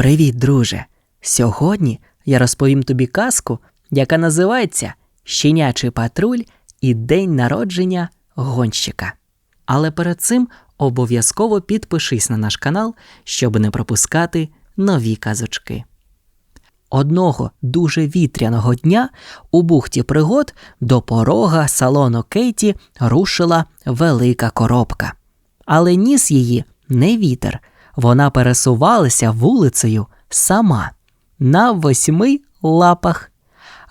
Привіт, друже! Сьогодні я розповім тобі казку, яка називається Щенячий патруль і День народження гонщика. Але перед цим обов'язково підпишись на наш канал, щоб не пропускати нові казочки. Одного дуже вітряного дня у бухті пригод до порога салону Кейті рушила велика коробка. Але ніс її не вітер, вона пересувалася вулицею сама на восьми лапах.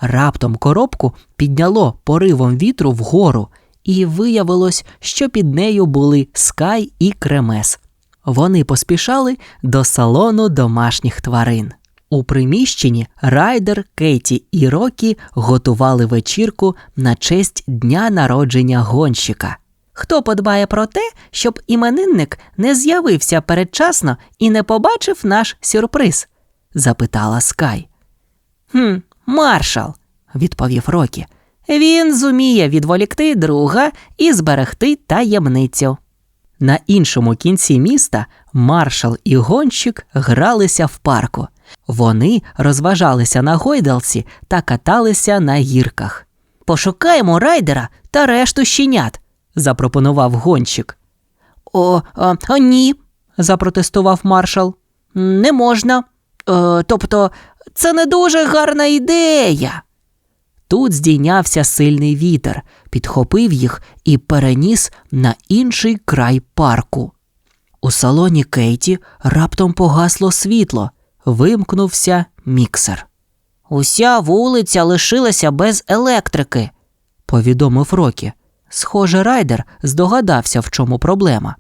Раптом коробку підняло поривом вітру вгору, і виявилось, що під нею були Скай і Кремес. Вони поспішали до салону домашніх тварин. У приміщенні Райдер, Кейті і Рокі готували вечірку на честь дня народження гонщика. Хто подбає про те, щоб іменинник не з'явився передчасно і не побачив наш сюрприз? запитала Скай. Хм, маршал, відповів Рокі. Він зуміє відволікти друга і зберегти таємницю. На іншому кінці міста маршал і гонщик гралися в парку. Вони розважалися на гойдалці та каталися на гірках. Пошукаємо райдера та решту щенят, запропонував гонщик. О, о, о ні, запротестував маршал. Не можна. Е, тобто, це не дуже гарна ідея. Тут здійнявся сильний вітер, підхопив їх і переніс на інший край парку. У салоні Кейті раптом погасло світло, вимкнувся міксер. Уся вулиця лишилася без електрики, повідомив Рокі. Схоже, райдер здогадався, в чому проблема.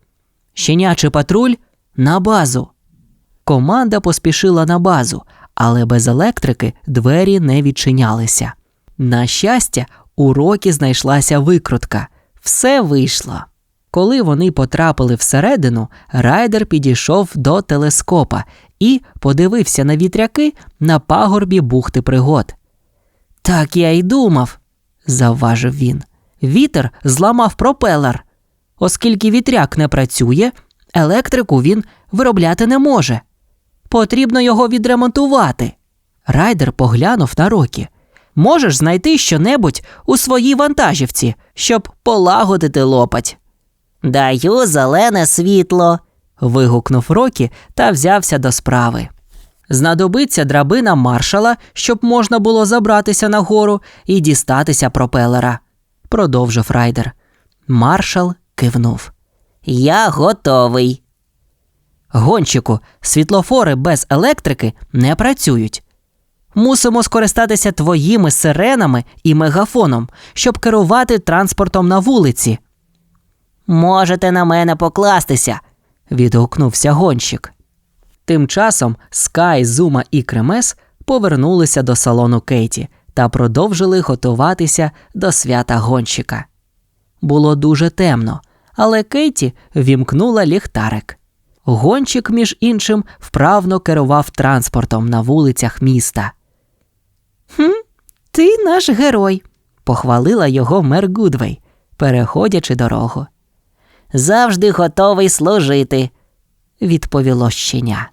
Щенячий патруль на базу. Команда поспішила на базу, але без електрики двері не відчинялися. На щастя, у Рокі знайшлася викрутка. Все вийшло. Коли вони потрапили всередину, райдер підійшов до телескопа і подивився на вітряки на пагорбі бухти пригод. Так я й думав, завважив він. Вітер зламав пропелер. Оскільки вітряк не працює, електрику він виробляти не може. Потрібно його відремонтувати. Райдер поглянув на Рокі. Можеш знайти щонебудь у своїй вантажівці, щоб полагодити лопать. Даю зелене світло. вигукнув Рокі та взявся до справи. Знадобиться драбина маршала, щоб можна було забратися нагору і дістатися пропелера, продовжив райдер. Маршал кивнув. Я готовий. Гонщику, світлофори без електрики не працюють. Мусимо скористатися твоїми сиренами і мегафоном, щоб керувати транспортом на вулиці. Можете на мене покластися, відгукнувся гонщик. Тим часом Скай, Зума і Кремес повернулися до салону Кейті та продовжили готуватися до свята гонщика. Було дуже темно, але Кейті вімкнула ліхтарик. Гонщик, між іншим, вправно керував транспортом на вулицях міста. Хм, ти наш герой, похвалила його мер Гудвей, переходячи дорогу. Завжди готовий служити, відповіло щеня.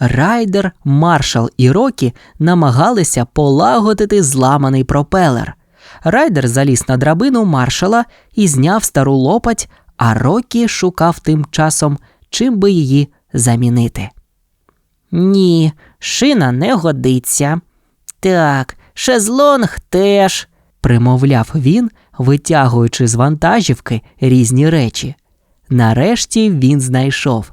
Райдер, маршал і Рокі намагалися полагодити зламаний пропелер. Райдер заліз на драбину маршала і зняв стару лопать, а Рокі шукав тим часом, чим би її замінити. Ні, шина не годиться. Так, шезлонг теж, примовляв він, витягуючи з вантажівки різні речі. Нарешті він знайшов.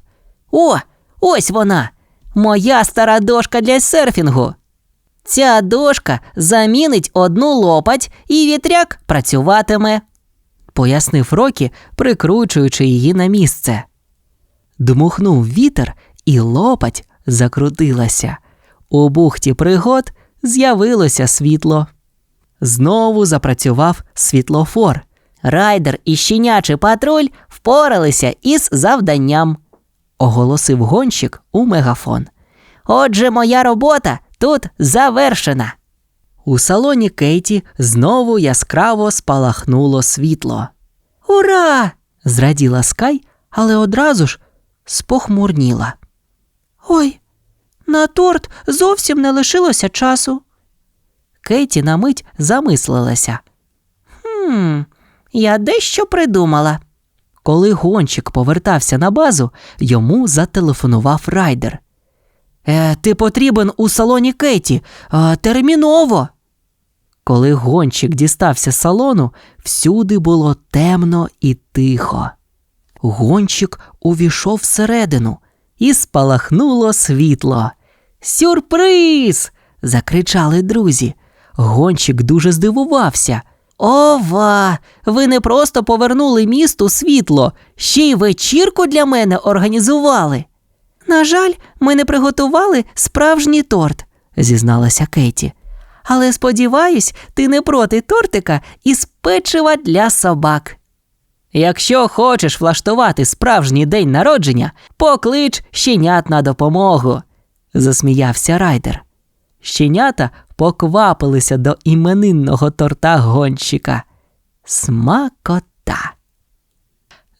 О, ось вона! Моя стара дошка для серфінгу. Ця дошка замінить одну лопать, і вітряк працюватиме, пояснив Рокі, прикручуючи її на місце. Дмухнув вітер, і лопать закрутилася. У бухті пригод з'явилося світло. Знову запрацював світлофор. Райдер і щенячий патруль впоралися із завданням, оголосив гонщик у мегафон. Отже, моя робота тут завершена. У салоні Кейті знову яскраво спалахнуло світло. Ура! зраділа Скай, але одразу ж спохмурніла. Ой, На торт зовсім не лишилося часу. Кейті на мить замислилася. Хм, я дещо придумала. Коли гонщик повертався на базу, йому зателефонував райдер. Е, ти потрібен у салоні Кейті. Е, терміново. Коли гонщик дістався з салону, всюди було темно і тихо. Гонщик увійшов всередину і спалахнуло світло. Сюрприз! закричали друзі. Гонщик дуже здивувався. Ова! Ви не просто повернули місту світло, ще й вечірку для мене організували. На жаль, ми не приготували справжній торт, зізналася Кейті. Але сподіваюсь, ти не проти тортика із печива для собак. Якщо хочеш влаштувати справжній день народження, поклич щенят на допомогу, засміявся райдер. Щенята поквапилися до іменинного торта гонщика. Смакота.